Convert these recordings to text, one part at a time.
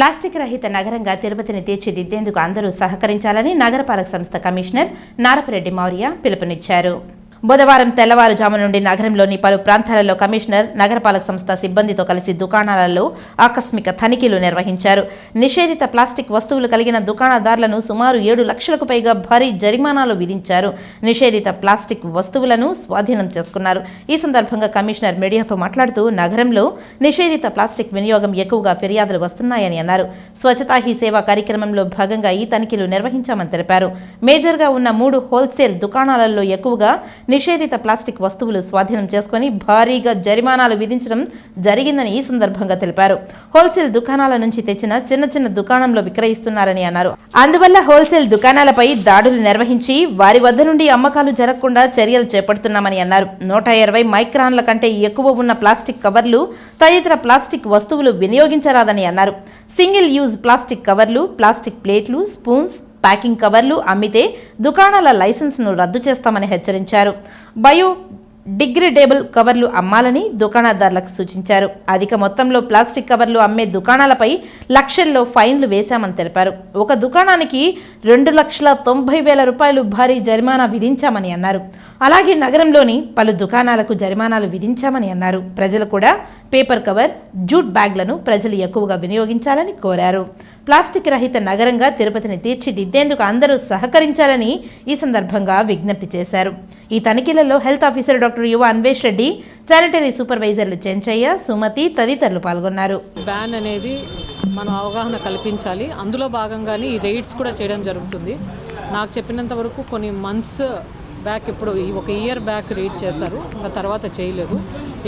Plastic రహిత నగరంగా తిరుపతిని తీర్చిదిద్దేందుకు అందరూ సహకరించాలని నగరపాలక సంస్థ కమిషనర్ నారపరెడ్డి మౌర్య పిలుపునిచ్చారు. బుధవారం తెల్లవారుజాము నుండి నగరంలోని పలు ప్రాంతాలలో కమిషనర్ నగరపాలక సంస్థ సిబ్బందితో కలిసి దుకాణాలలో ఆకస్మిక తనిఖీలు నిర్వహించారు. నిషేధిత ప్లాస్టిక్ వస్తువులు కలిగిన దుకాణదారులను సుమారు ఏడు లక్షలకు పైగా భారీ జరిమానాలు విధించారు. నిషేధిత ప్లాస్టిక్ వస్తువులను స్వాధీనం చేసుకున్నారు. ఈ సందర్భంగా కమిషనర్ మీడియాతో మాట్లాడుతూ నగరంలో నిషేధిత ప్లాస్టిక్ వినియోగం ఎక్కువగా ఫిర్యాదులు వస్తున్నాయని అన్నారు. స్వచ్ఛతా హీ సేవా కార్యక్రమంలో భాగంగా ఈ తనిఖీలు నిర్వహించామని తెలిపారు. మేజర్గా ఉన్న మూడు హోల్సేల్ దుకాణాలలో ఎక్కువగా నిషేధిత ప్లాస్టిక్ వస్తువులు స్వాధీనం చేసుకుని భారీగా జరిమానాలు విధించడం జరిగిందని ఈ సందర్భంగా తెలిపారు. హోల్సేల్ దుకాణాల నుంచి తెచ్చిన చిన్న చిన్న దుకాణంలో విక్రయిస్తున్నారని అన్నారు. అందువల్ల హోల్సేల్ దుకాణాలపై దాడులు నిర్వహించి వారి వద్ద నుండి అమ్మకాలు జరగకుండా చర్యలు చేపడుతున్నామని అన్నారు. నూట ఇరవై మైక్రాన్ల కంటే ఎక్కువ ఉన్న ప్లాస్టిక్ కవర్లు తదితర ప్లాస్టిక్ వస్తువులు వినియోగించరాదని అన్నారు. సింగిల్ యూజ్ ప్లాస్టిక్ కవర్లు ప్లాస్టిక్ ప్లేట్లు స్పూన్స్ ప్యాకింగ్ కవర్లు అమ్మితే దుకాణాల లైసెన్స్ను రద్దు చేస్తామని హెచ్చరించారు. బయో డిగ్రేడేబుల్ కవర్లు అమ్మాలని దుకాణదారులకు సూచించారు. అధిక మొత్తంలో ప్లాస్టిక్ కవర్లు అమ్మే దుకాణాలపై లక్షల్లో ఫైన్లు వేశామని తెలిపారు. ఒక దుకాణానికి రెండు లక్షల తొంభై వేల రూపాయలు భారీ జరిమానా విధించామని అన్నారు. అలాగే నగరంలోని పలు దుకాణాలకు జరిమానాలు విధించామని అన్నారు. ప్రజలు కూడా పేపర్ కవర్ జూట్ బ్యాగ్లను ప్రజలు ఎక్కువగా వినియోగించాలని కోరారు. ప్లాస్టిక్ రహిత నగరంగా తిరుపతిని తీర్చిదిద్దేందుకు అందరూ సహకరించాలని ఈ సందర్భంగా విజ్ఞప్తి చేశారు. ఈ తనిఖీలలో health officer doctor Yuva Anvesh Reddy sanitary సూపర్వైజర్లు Chenchaiah Sumathi తదితరులు పాల్గొన్నారు. బ్యాన్ అనేది మనం అవగాహన కల్పించాలి. అందులో భాగంగానే ఈ రైడ్స్ కూడా చేయడం జరుగుతుంది. నాకు చెప్పినంత వరకు కొన్ని మంత్స్ బ్యాక్ ఇప్పుడు ఒక ఇయర్ బ్యాక్ రీడ్ చేశారు. ఇంకా తర్వాత చేయలేదు.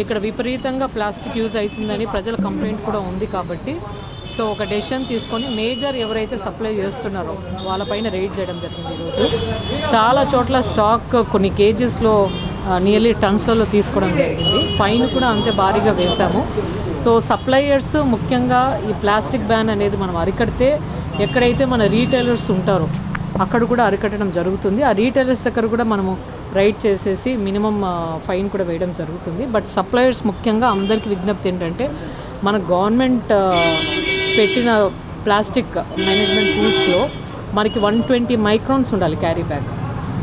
ఇక్కడ విపరీతంగా ప్లాస్టిక్ యూజ్ అవుతుందని ప్రజల కంప్లైంట్ కూడా ఉంది కాబట్టి సో ఒక డెసిషన్ తీసుకొని మేజర్ ఎవరైతే సప్లై చేస్తున్నారో వాళ్ళపైన రైడ్ చేయడం జరిగింది ఈరోజు. చాలా చోట్ల స్టాక్ కొన్ని కేజెస్లో నియర్లీ టన్స్లలో తీసుకోవడం జరిగింది. ఫైన్ కూడా అంతే భారీగా వేశాము. సో సప్లయర్స్ ముఖ్యంగా ఈ ప్లాస్టిక్ బ్యాన్ అనేది మనం అరికడితే ఎక్కడైతే మన రీటైలర్స్ ఉంటారో అక్కడ కూడా అరికట్టడం జరుగుతుంది. ఆ రీటైలర్స్ దగ్గర కూడా మనము రైడ్ చేసేసి మినిమం ఫైన్ కూడా వేయడం జరుగుతుంది. బట్ సప్లయర్స్ ముఖ్యంగా అందరికీ విజ్ఞప్తి ఏంటంటే మన గవర్నమెంట్ పెట్టిన ప్లాస్టిక్ మేనేజ్మెంట్ టూల్స్లో మనకి వన్ ట్వంటీ మైక్రాన్స్ ఉండాలి carry bag.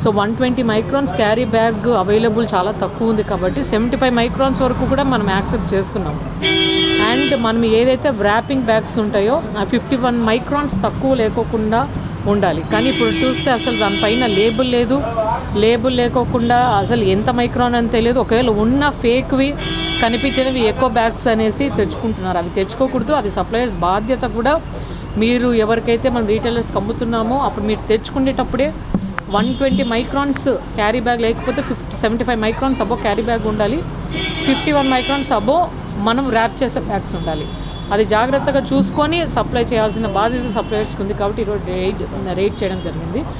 So one twenty microns carry bag available చాలా తక్కువ ఉంది కాబట్టి సెవెంటీ ఫైవ్ మైక్రాన్స్ వరకు కూడా మనం యాక్సెప్ట్ చేస్తున్నాం. అండ్ మనం ఏదైతే వ్రాపింగ్ బ్యాగ్స్ ఉంటాయో ఆ ఫిఫ్టీ వన్ మైక్రాన్స్ తక్కువ లేకోకుండా ఉండాలి. కానీ ఇప్పుడు చూస్తే అసలు దానిపైన లేబుల్ లేదు. లేబుల్ లేకోకుండా అసలు ఎంత మైక్రాన్ అని తెలియదు. ఒకవేళ ఉన్న ఫేక్వి కనిపించినవి ఎక్కువ బ్యాగ్స్ అనేసి తెచ్చుకుంటున్నారు. అవి తెచ్చుకోకూడదు. అది సప్లయర్స్ బాధ్యత కూడా. మీరు ఎవరికైతే మనం రీటైలర్స్కి అమ్ముతున్నామో అప్పుడు మీరు తెచ్చుకునేటప్పుడే one twenty microns carry bag లేకపోతే fifty seventy five microns above carry bag ఉండాలి. ఫిఫ్టీ వన్ మైక్రాన్స్ అబో మనం ర్యాప్ చేసే బ్యాగ్స్ ఉండాలి. అది జాగ్రత్తగా చూసుకొని సప్లై చేయాల్సిన బాధ్యత సప్లయర్స్కి ఉంది కాబట్టి ఈరోజు రైడ్ రైడ్ చేయడం జరిగింది.